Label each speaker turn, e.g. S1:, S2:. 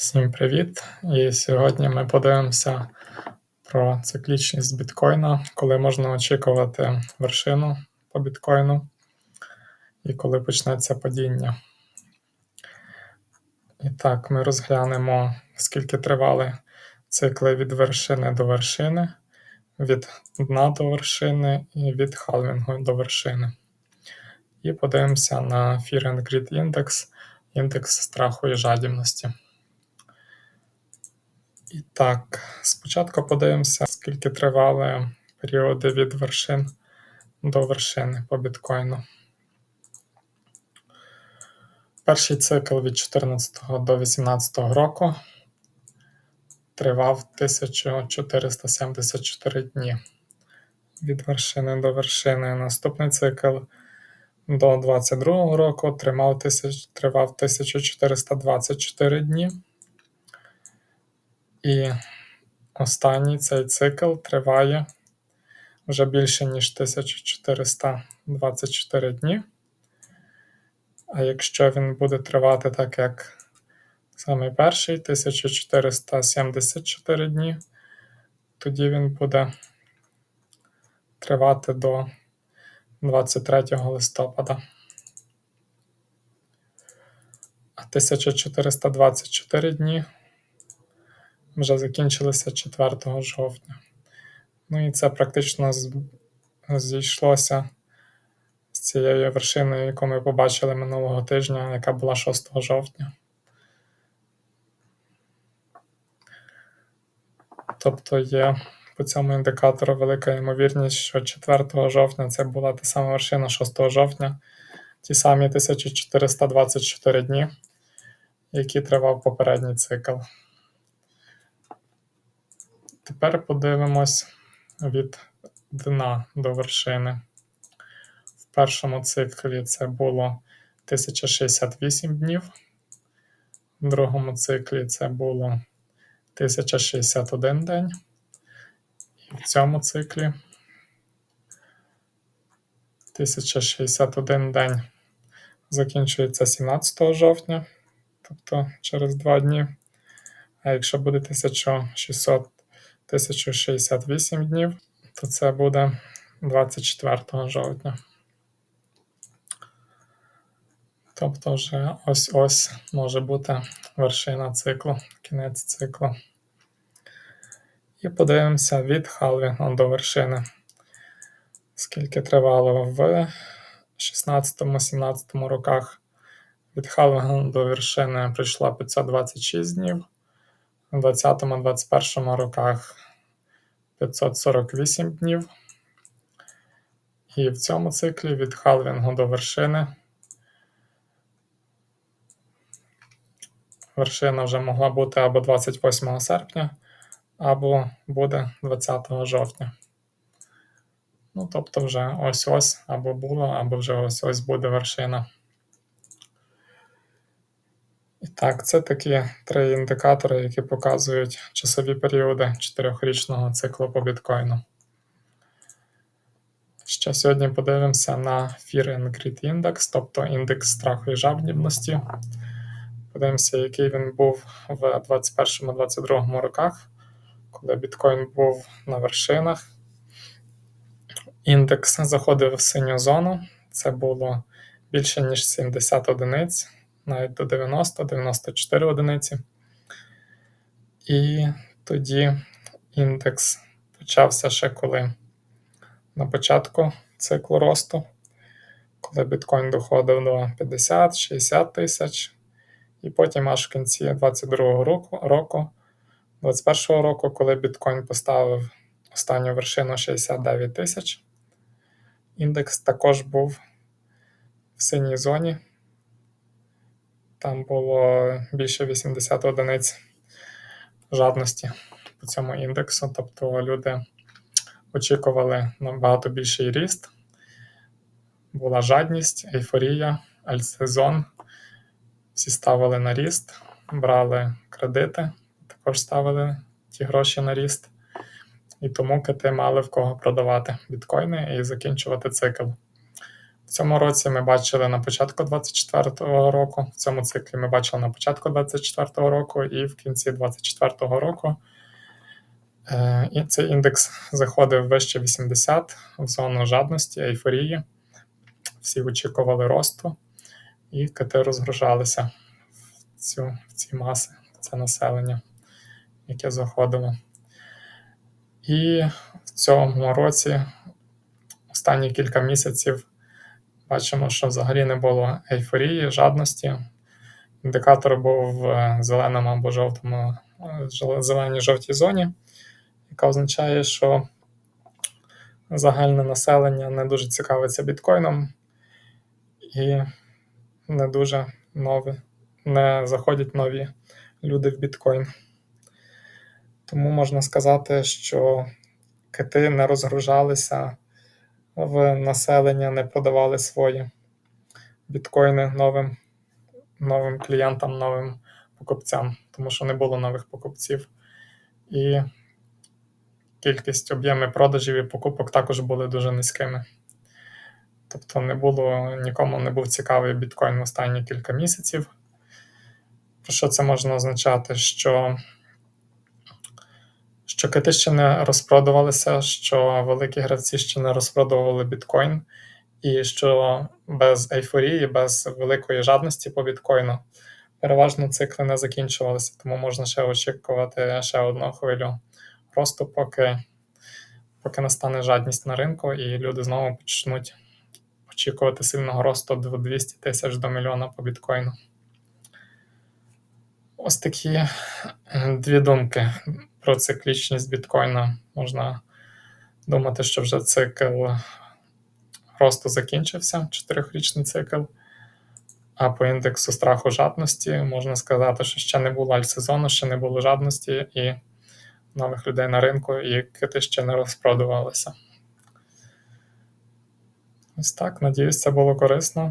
S1: Всім привіт! І сьогодні ми подивимося про циклічність біткоїна, коли можна очікувати вершину по біткоїну і коли почнеться падіння. І так, ми розглянемо, скільки тривали цикли від вершини до вершини, від дна до вершини і від халвінгу до вершини. І подивимося на Fear and Greed Index, індекс страху і жадібності. І так, спочатку подивимося, скільки тривали періоди від вершин до вершини по біткоїну. Перший цикл від 14 до 18 року тривав 1474 дні від вершини до вершини. Наступний цикл до 22 року тривав 1424 дні. І останній цей цикл триває вже більше, ніж 1424 дні. А якщо він буде тривати так, як самий перший 1474 дні, тоді він буде тривати до 23 листопада. А 1424 дні вже закінчилися 4 жовтня. Ну і це практично зійшлося з цією вершиною, яку ми побачили минулого тижня, яка була 6 жовтня. Тобто є по цьому індикатору велика ймовірність, що 4 жовтня це була та сама вершина 6 жовтня, ті самі 1424 дні, які тривав попередній цикл. Тепер подивимось від дна до вершини. В першому циклі це було 1068 днів, в другому циклі це було 1061 день, і в цьому циклі 1061 день закінчується 17 жовтня, тобто через 2 дні. А якщо буде 1600 1068 днів, то це буде 24 жовтня. Тобто вже ось-ось може бути вершина циклу, кінець циклу. І подивимося від халвінгу до вершини. Скільки тривало в 16-17 роках. Від халвінгу до вершини прийшло 526 днів. У 20-21 роках 548 днів. І в цьому циклі від халвінгу до вершини. Вершина вже могла бути або 28 серпня, або буде 20 жовтня. Ну, тобто, вже ось-ось або було, або вже ось-ось буде вершина. І так, це такі три індикатори, які показують часові періоди чотирьохрічного циклу по біткоїну. Ще сьогодні подивимося на Fear and Greed Index, тобто індекс страху і жадібності. Подивимося, який він був в 2021-2022 роках, коли біткоін був на вершинах. Індекс заходив в синю зону, це було більше ніж 70 одиниць навіть до 90-94 одиниці. І тоді індекс почався ще коли на початку циклу росту, коли біткоін доходив до 50-60 тисяч. І потім аж в кінці 2022 року, року, 2021 року, коли біткоін поставив останню вершину 69 тисяч, індекс також був в синій зоні. Там було більше 80 одиниць жадності по цьому індексу. Тобто люди очікували набагато більший ріст. Була жадність, ейфорія, альтсезон. Всі ставили на ріст, брали кредити, також ставили ті гроші на ріст. І тому кити мали в кого продавати біткоїни і закінчувати цикл. Цьому році ми бачили на початку 24-го року. В цьому циклі ми бачили на початку 24-го року і в кінці 24-го року. Е, І цей індекс заходив вище 80 в зону жадності, ейфорії. Всі очікували росту, і кити розгружалися в, цю, в ці маси, в це населення, яке заходило. І в цьому році, останні кілька місяців, бачимо, що взагалі не було ейфорії, жадності. Індикатор був в зеленому або жовтому, е, зеленій жовтій зоні, яка означає, що загальне населення не дуже цікавиться біткоїном і не дуже нові, не заходять нові люди в біткоін. Тому можна сказати, що кити не розгружалися в населення, не продавали свої біткоїни новим, новим клієнтам, новим покупцям, тому що не було нових покупців. І кількість об'єми продажів і покупок також були дуже низькими. Тобто не було нікому не був цікавий біткоін в останні кілька місяців. Про що це можна означати? Що що кити ще не розпродувалися, що великі гравці ще не розпродували біткоін, і що без ейфорії, без великої жадності по біткоїну переважно цикли не закінчувалися, тому можна ще очікувати ще одну хвилю росту, поки, поки настане жадність на ринку, і люди знову почнуть очікувати сильного росту до 200 тисяч до мільйона по біткоїну. Ось такі дві думки про циклічність біткоїна. Можна думати, що вже цикл росту закінчився, чотирьохрічний цикл. А по індексу страху жадності можна сказати, що ще не було альтсезону, ще не було жадності і нових людей на ринку, і кити ще не розпродувалися. Ось так. Надіюсь, це було корисно.